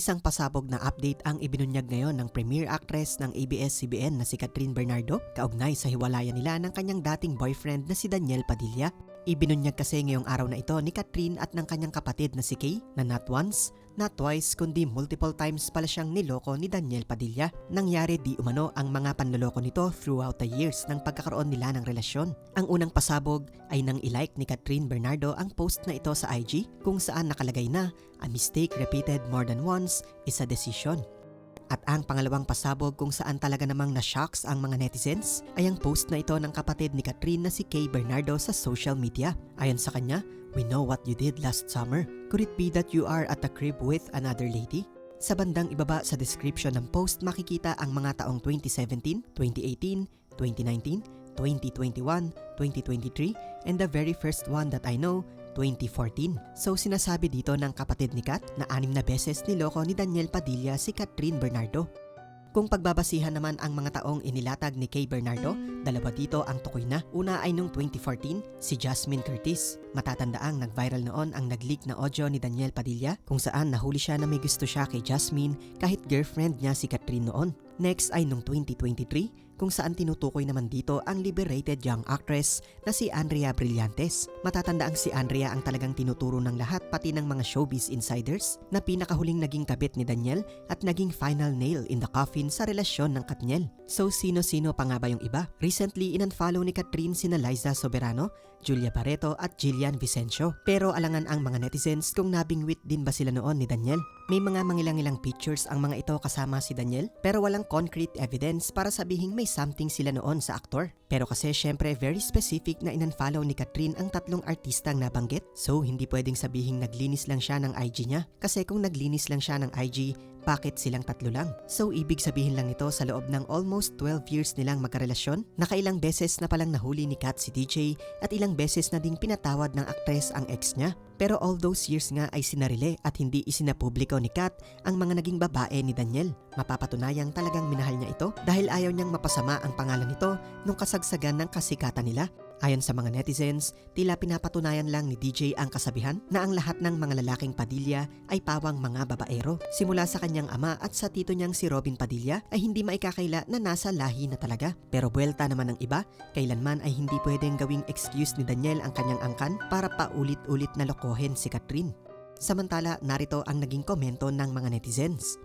Isang pasabog na update ang ibinunyag ngayon ng premier actress ng ABS-CBN na si Catherine Bernardo kaugnay sa hiwalayan nila ng kanyang dating boyfriend na si Daniel Padilla. Ibinunyag kasi ngayong araw na ito ni Catherine at ng kanyang kapatid na si Kay na not once, not twice kundi multiple times pala siyang niloko ni Daniel Padilla. Nangyari di umano ang mga panloloko nito throughout the years ng pagkakaroon nila ng relasyon. Ang unang pasabog ay nang ilike ni Catherine Bernardo ang post na ito sa IG kung saan nakalagay na a mistake repeated more than once is a decision. At ang pangalawang pasabog kung saan talaga namang na-shocks ang mga netizens ay ang post na ito ng kapatid ni Catherine na si Kay Bernardo sa social media. Ayon sa kanya, We know what you did last summer. Could it be that you are at the crib with another lady? Sa bandang ibaba sa description ng post makikita ang mga taong 2017, 2018, 2019, 2021, 2023, and the very first one that I know, 2014. So sinasabi dito ng kapatid ni Kat na anim na beses niloko ni Daniel Padilla si Catherine Bernardo. Kung pagbabasihan naman ang mga taong inilatag ni Kay Bernardo, dalawa dito ang tukoy na. Una ay nung 2014, si Jasmine Curtis. Matatandaang nag-viral noon ang nag-leak na audio ni Daniel Padilla kung saan nahuli siya na may gusto siya kay Jasmine kahit girlfriend niya si Catherine noon. Next ay nung 2023 kung saan tinutukoy naman dito ang liberated young actress na si Andrea Brillantes. Matatandaang si Andrea ang talagang tinuturo ng lahat pati ng mga showbiz insiders na pinakahuling naging kabit ni Daniel at naging final nail in the coffin sa relasyon ng Katniel. So sino-sino pa nga ba yung iba? Recently inunfollow ni Catherine sina Liza Soberano, Julia Barreto at Jillian Vicencio. Pero alangan ang mga netizens kung nabingwit din ba sila noon ni Daniel. May mga mangilang-ilang pictures ang mga ito kasama si Daniel pero walang concrete evidence para sabihing may something sila noon sa aktor. Pero kasi syempre very specific na inunfollow ni Catherine ang tatlong artistang nabanggit so hindi pwedeng sabihing naglinis lang siya ng IG niya. Kasi kung naglinis lang siya ng IG, bakit silang tatlo lang? So ibig sabihin lang nito sa loob ng almost 12 years nilang magkarelasyon, nakailang beses na palang nahuli ni Kat si DJ at ilang beses na ding pinatawad ng aktres ang ex niya. Pero all those years nga ay sinarile at hindi isinapubliko ni Kat ang mga naging babae ni Daniel. Mapapatunayang talagang minahal niya ito dahil ayaw niyang mapasama ang pangalan nito nung kasagsagan ng kasikatan nila. Ayon sa mga netizens, tila pinapatunayan lang ni DJ ang kasabihan na ang lahat ng mga lalaking Padilla ay pawang mga babaero. Simula sa kanyang ama at sa tito niyang si Robin Padilla ay hindi maikakaila na nasa lahi na talaga. Pero buwelta naman ng iba, kailanman ay hindi pwedeng gawing excuse ni Daniel ang kanyang angkan para paulit-ulit na lokohin si Catherine. Samantala, narito ang naging komento ng mga netizens.